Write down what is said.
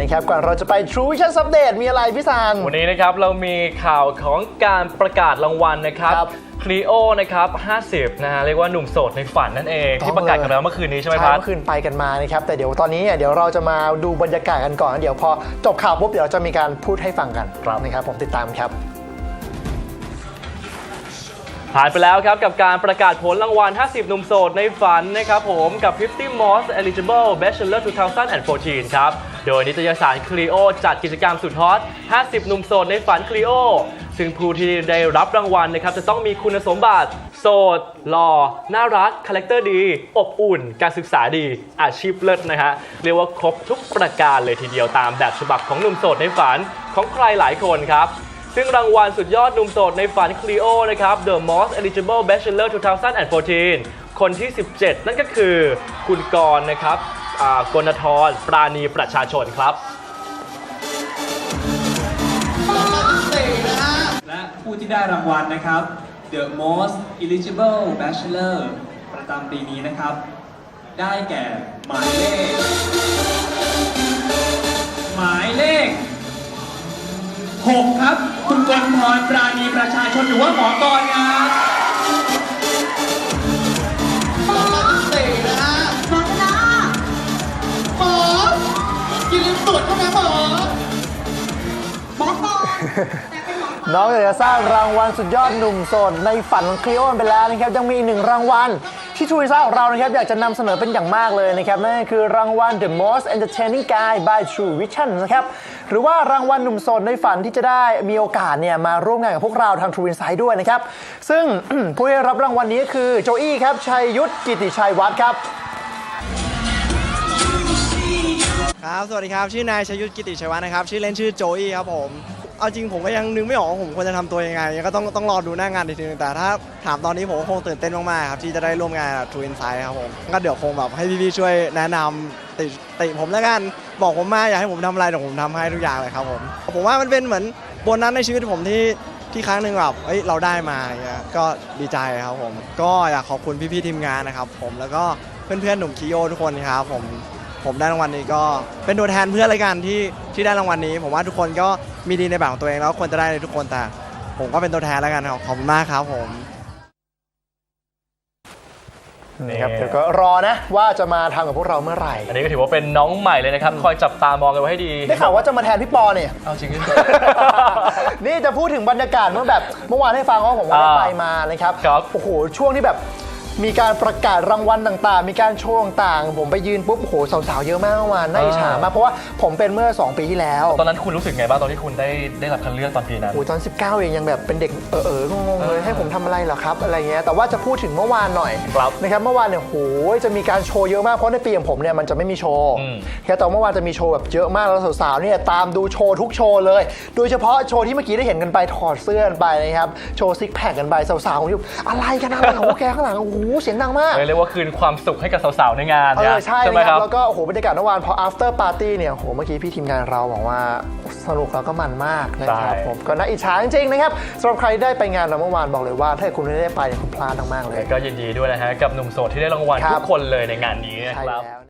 นะครับก่อนเราจะไป True Vision Update มีอะไรพี่ซาน วันนี้นะครับเรามีข่าวของการประกาศรางวัลนะครับครับคลีโอนะครับ 50 นะฮะเรียกว่าหนุ่มโสดในฝันนั่นเอง ต้องที่ประกาศกันเลยแล้วเมื่อคืนนี้ใช่ไหมใช่พัด เมื่อคืนไปกันมานะครับ แต่เดี๋ยวตอนนี้เนี่ยเดี๋ยวเราจะมาดูบรรยากาศกันก่อน เดี๋ยวพอจบข่าวปุ๊บเดี๋ยวเราจะมีการพูดให้ฟังกันครับ นะครับ ผมติดตามครับ ผ่านไปแล้วครับ กับการประกาศผลรางวัล 50 หนุ่มโสดในฝันนะครับผมกับ 50 Most Eligible Bachelor 2014 ครับ โดยนิตยสารคลีโอจัดกิจกรรมสุดฮอต 50 หนุ่มโสดในฝันคลีโอ ซึ่งผู้ที่ได้รับรางวัลนะครับจะต้องมีคุณสมบัติ โสด หล่อ น่ารัก คาแรคเตอร์ดี อบอุ่น การศึกษาดี อาชีพเลิศนะฮะ เรียกว่าครบทุกประการเลยทีเดียวตามแบบฉบับของหนุ่มโสดในฝันของใครหลายคนครับซึ่งรางวัลสุดยอดหนุ่มโสดในฝันคลีโอนะครับ The Most Eligible Bachelor 2014 คนที่ 17 นั่นก็คือคุณกรณ์นะครับ กนทรปราณีประชาชนครับ และผู้ที่ได้รางวัลนะครับ The Most Eligible Bachelor ประจำปีนี้นะครับ ได้แก่หมายเลข หมายเลข 6 ครับ คุณกรพรปราณีประชาชนหรือว่าหมอกรครับ น้องอยากจะสร้างรางวัลสุดยอดหนุ่มโสดในฝันของคลีโอนไปแล้วนะครับยังมีอีกหนึ่งรางวัลที่ทูริซ่าของเรานะครับอยากจะนำเสนอเป็นอย่างมากเลยนะครับนั่นก็คือรางวัล The Most Entertaining Guy by True Vision นะครับหรือว่ารางวัลหนุ่มโสดในฝันที่จะได้มีโอกาสเนี่ยมาร่วมงานกับพวกเราทาง True Insight ด้วยนะครับซึ่ง ผู้ได้รับรางวัลนี้ก็คือโจอี้ครับชัยยุทธกิติชัยวัฒน์ครับครับ สวัสดีครับ ชื่อนายชยุทธกิติชัยวัฒน์นะครับ ชื่อเล่นชื่อโจอี้ครับผม เอาจริงผมก็ยังนึกไม่ออกว่าผมควรจะทำตัวยังไงก็ต้องต้องรอดูหน้างานอีกทีนึงแต่ถ้าถามตอนนี้ผมก็คงตื่นเต้นมากๆครับที่จะได้ร่วมงานกับ True Insight ครับผมก็เดี๋ยวคงแบบให้พี่ๆช่วยแนะนำติติผมแล้วกันบอกผมมาอยากให้ผมทำอะไรเดี๋ยวผมทำให้ทุกอย่างเลยครับผมผมว่ามันเป็นเหมือนโบนัสในชีวิตผมที่ที่ครั้งหนึ่งแบบเอ้ยเราได้มาอย่างเงี้ยก็ดีใจครับผม ก็อยากขอบคุณพี่ๆทีมงานนะครับผมแล้วก็เพื่อนๆหนุ่มคิโยทุกคนครับผม ผมได้รางวัลนี้ก็เป็นตัวแทนเพื่อนรายการที่ที่ได้รางวัลนี้ ผมว่าทุกคนก็ มีดีในแบบของตัวเองแล้วควรจะได้ในทุกคนแต่ผมก็เป็นตัวแทนแล้วกันครับขอบคุณมากครับผมนะครับนี่เดี๋ยวก็รอนะว่าจะมาทำกับพวกเราเมื่อไหร่อันนี้ก็ถือว่าเป็นน้องใหม่เลยนะครับ คอยจับตามองกันไว้ให้ดีได้ข่าวว่าจะมาแทนพี่ปอเนี่ย เอาจริงด้วยนี่จะพูดถึงบรรยากาศเมื่อแบบเมื่อวานให้ฟังว่าผมว่าได้อ่าไปมานะครับครับ โอ้โหช่วงที่แบบ มีการประกาศรางวัลต่างๆ มีการโชว์ต่างๆ ผมไปยืนปุ๊บโอ้โหสาวๆเยอะมากเมื่อวานน่าอิจฉามากเพราะว่าผมเป็นเมื่อ 2 ปีที่แล้วตอนนั้นคุณรู้สึกไงบ้างตอนที่คุณได้ได้รับคัดเลือกตอนปีนั้นโอ้โหตอน 19 เองยังแบบเป็นเด็กเออเอองงๆเลยให้ผมทำอะไรเหรอครับอะไรเงี้ยแต่ว่าจะพูดถึงเมื่อวานหน่อยครับนะครับเมื่อวานเนี่ยโหยจะมีการโชว์เยอะมากเพราะในปีของผมเนี่ยมันจะไม่มีโชว์อืมแค่แต่เมื่อวานจะมีโชว์แบบเยอะมากแล้วสาวๆเนี่ยตามดูโชว์ทุกโชว์เลย โดยเฉพาะโชว์ที่เมื่อกี้ได้เห็นกันไปถอดเสื้อกันไปนะครับโชว์ซิกแพคกันไปสาวๆผมอยู่อะไรกันนะโอ้โหแกข้างหลังโอ้โหเสียงดังมากเรียกว่าคืนความสุขให้กับสาวๆในงานเอเนี่ยอใช่ไหมนะคครัรับบแล้วก็โอ้โหบรรยากาศเมื่อวานพอ after party เนี่ยโอ้โหเมื่อกี้พี่ทีมงานเราบอกว่าสนุกแล้วก็มันมากนะครับใช่ผมก็น่าอิจฉาจริงๆนะครับสำหรับใครที่ได้ไปงานเราเมื่อวานบอกเลยว่า ถ้าคุณไม่ได้ไปเนี่ยคุณพลาดมากๆเลย ก็ยินดีด้วยนะฮะกับหนุ่มโสดที่ได้รางวัลครับทุกคนเลยในงานนี้นะใช่ครับแล้ว